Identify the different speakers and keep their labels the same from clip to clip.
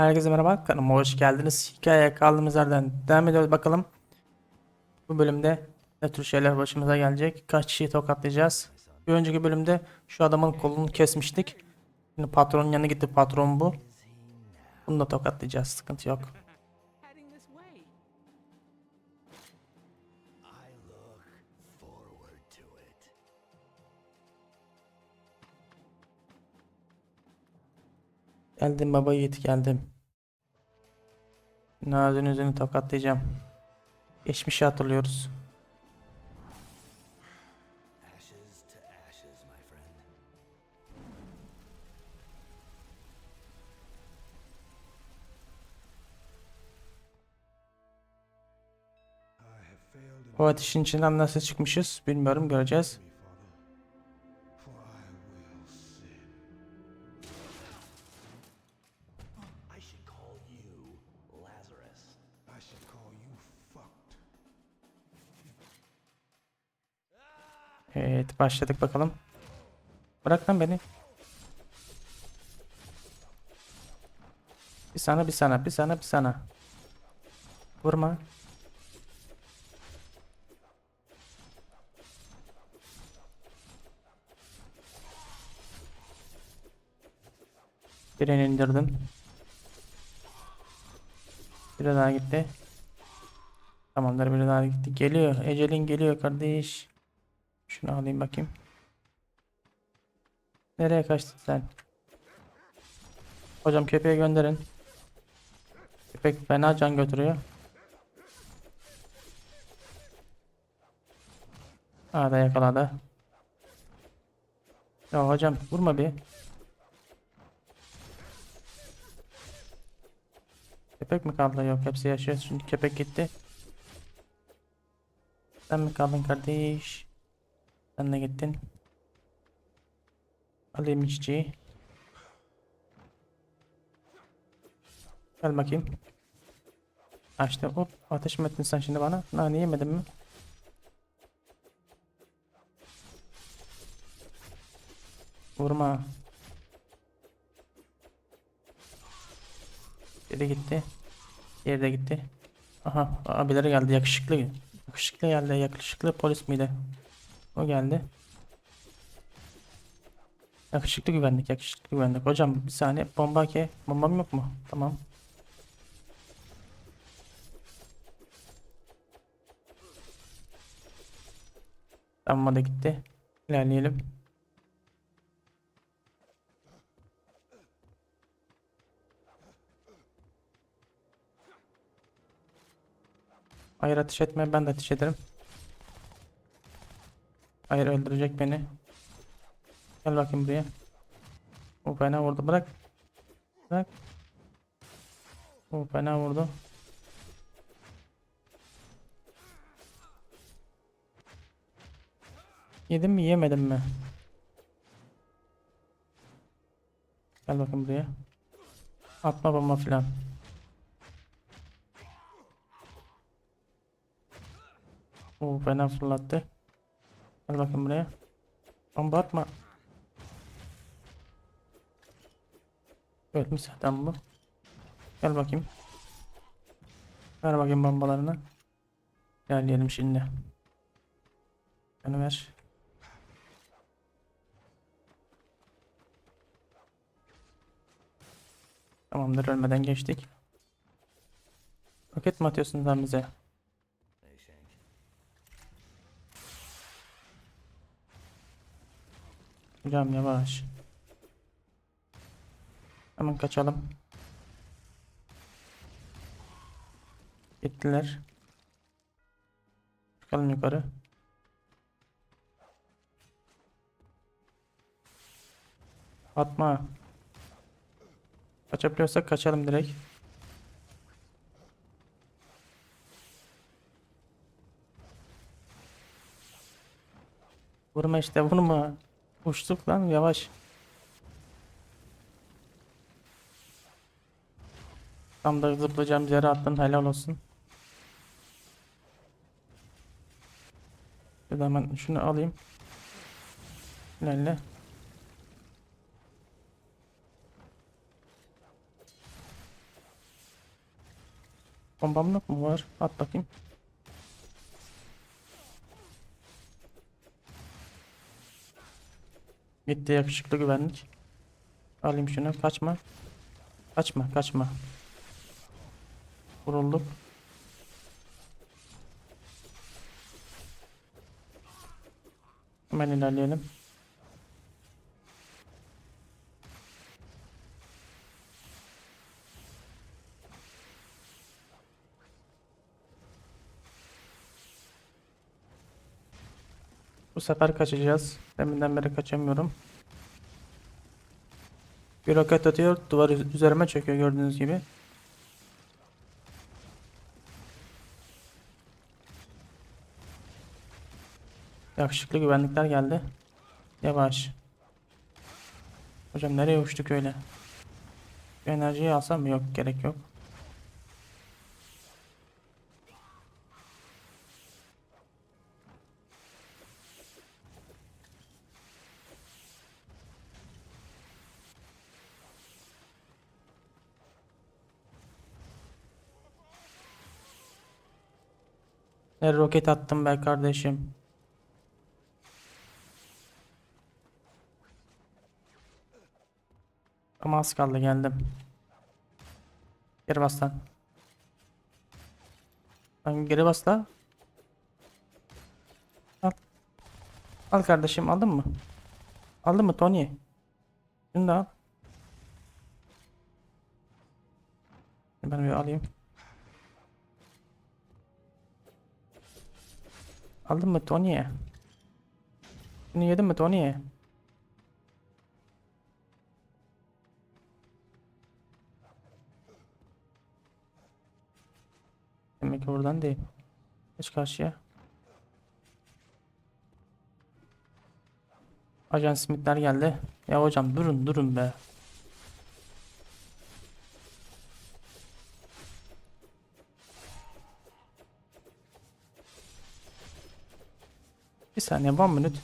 Speaker 1: Herkese merhaba kanalıma hoş geldiniz. Hikayeye kaldığımız yerden devam ediyoruz bakalım. Bu bölümde ne tür şeyler başımıza gelecek? Kaç kişiyi tokatlayacağız? Bir önceki bölümde şu adamın kolunu kesmiştik. Şimdi patronun yanına gitti patron bu. Bunu da tokatlayacağız sıkıntı yok. Geldim baba yiğit geldim. Nazın yüzünü tokatlayacağım. Geçmişi hatırlıyoruz. O ateşin içinden nasıl çıkmışız bilmiyorum göreceğiz. Başladık bakalım. Bırak lan beni. Bir sana bir sana bir sana bir sana. Vurma. Birini indirdim. Biri daha gitti. Tamamdır biri daha gitti. Geliyor. Ecelin geliyor kardeş. Şunu alayım bakayım. Nereye kaçtın sen? Hocam köpeği gönderin. Köpek fena can götürüyor. Aa da yakaladı. Ya hocam vurma bir. Köpek mi kaldı? Yok hepsi yaşıyor. Şimdi köpek gitti. Sen mi kaldın kardeş? Sen de gittin. Alayım çiçeği. Gel bakayım. Açtı. Hop. Ateş mi ettin sen şimdi bana? Nane yemedin mi? Vurma. Biri gitti. Diğeri gitti. Aha abileri geldi yakışıklı. Yakışıklı geldi yakışıklı polis miydi? O geldi. Yakışıklı güvenlik yakışıklı güvenlik. Hocam bir saniye bomba ki bombam yok mu? Tamam. Tamam da gitti. İlerleyelim. Hayır ateş etme ben de ateş ederim. Hayır öldürecek beni. Gel bakayım buraya. O fena vurdu bırak. Bırak. O fena vurdu. Yedim mi yemedim mi? Gel bakayım buraya. Atma bomba filan. O fena fırlattı. Gel bakayım buraya. Bomba atma. Ölmüş zaten bu. Gel bakayım. Ver bakayım bombalarını. Gel şimdi. Bunu ver. Tamamdır ölmeden geçtik. Roket mi atıyorsun sen bize? Hocam yavaş. Hemen kaçalım. Gittiler. Çıkalım yukarı. Atma. Kaçabiliyorsak kaçalım direkt. Vurma işte vurma. Uçtuk lan yavaş. Tam da zıplayacağım yere attın helal olsun. De hemen şunu alayım. Lelle. Bombam yok mu var? At bakayım. Gitti yakışıklı güvenlik. Alayım şunu. Kaçma. Kaçma, kaçma. Vurulduk. Hemen ilerleyelim. Bu sefer kaçacağız. Deminden beri kaçamıyorum. Bir roket atıyor, duvar üz- üzerime çöküyor gördüğünüz gibi. Yakışıklı güvenlikler geldi. Yavaş. Hocam nereye uçtuk öyle? Enerjiyi alsam mı? Yok, gerek yok. Ne roket attım be kardeşim. Ama az kaldı geldim. Geri bas lan. Lan geri bas la. Al. Al kardeşim aldın mı? Aldın mı Tony? Şunu da al. Ben bir alayım. Aldın mı Tony? Bunu yedin mi Tony? Demek ki buradan değil. Geç karşıya. Ajan Smith'ler geldi. Ya hocam durun durun be. Bir saniye one minute.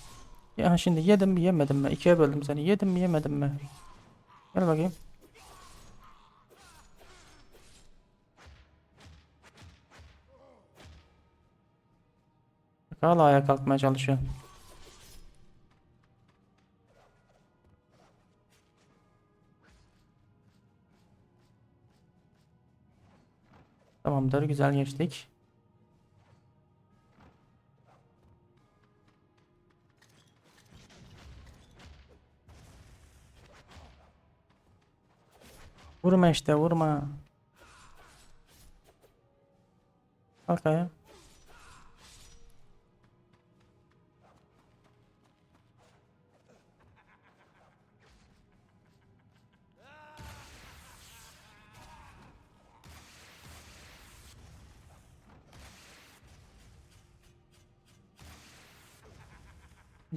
Speaker 1: Ya şimdi yedim mi yemedim mi? İkiye böldüm seni. Yedim mi yemedim mi? Gel bakayım. Bak Hala ayağa kalkmaya çalışıyor. Tamamdır güzel geçtik. Vurma işte vurma. Kalk.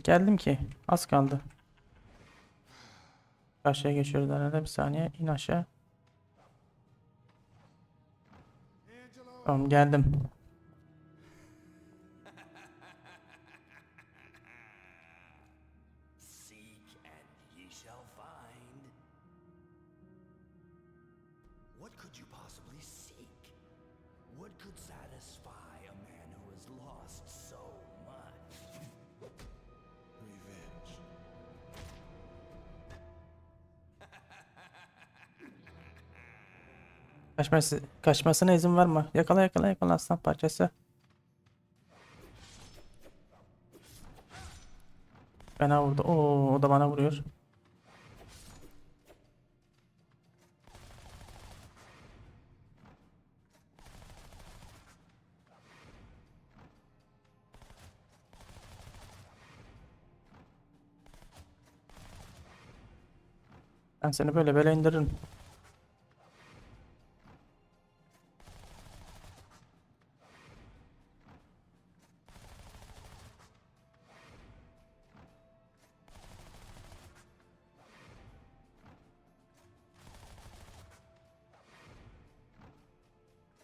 Speaker 1: Geldim ki. Az kaldı. Karşıya geçiyoruz herhalde. Bir saniye. in aşağı. Tamam geldim. Kaçması, kaçmasına izin verme. Yakala yakala yakala aslan parçası. Fena vurdu. Oo, o da bana vuruyor. Ben seni böyle böyle indiririm.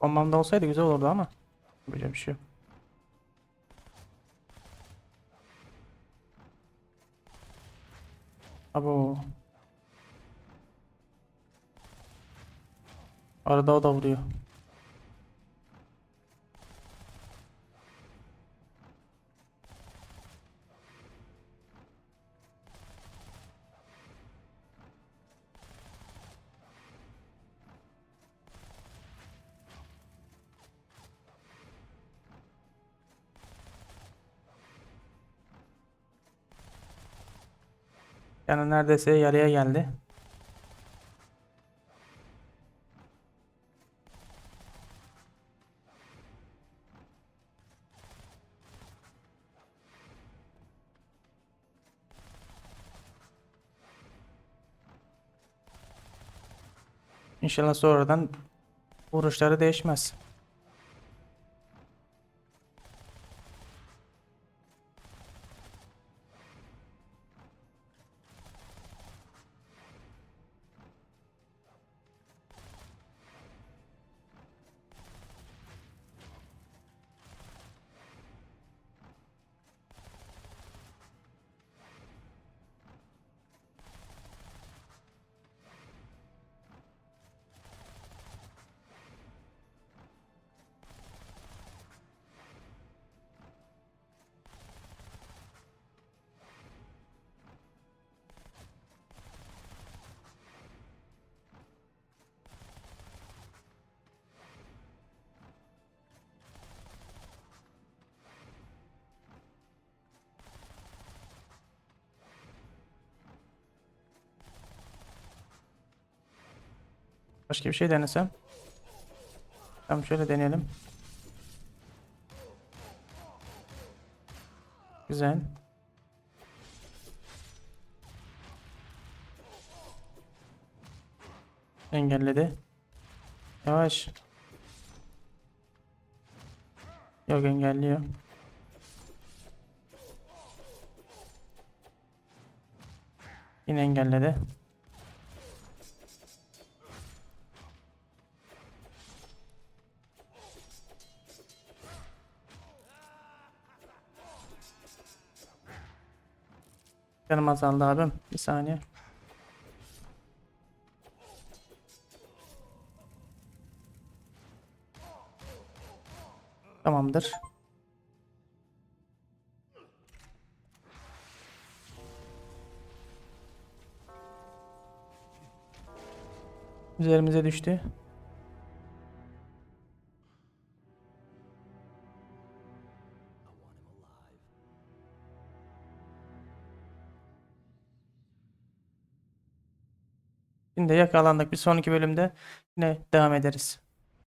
Speaker 1: Bombamda olsaydı güzel olurdu ama. Böyle bir şey yok. Abo. Arada o da vuruyor. Yani neredeyse yarıya geldi. İnşallah sonradan vuruşları değişmez. Başka bir şey denesem. Tamam şöyle deneyelim. Güzel. Engelledi. Yavaş. Yok engelliyor. Yine engelledi. Canım azaldı abim. Bir saniye. Tamamdır. Üzerimize düştü. Şimdi yakalandık. Bir sonraki bölümde yine devam ederiz.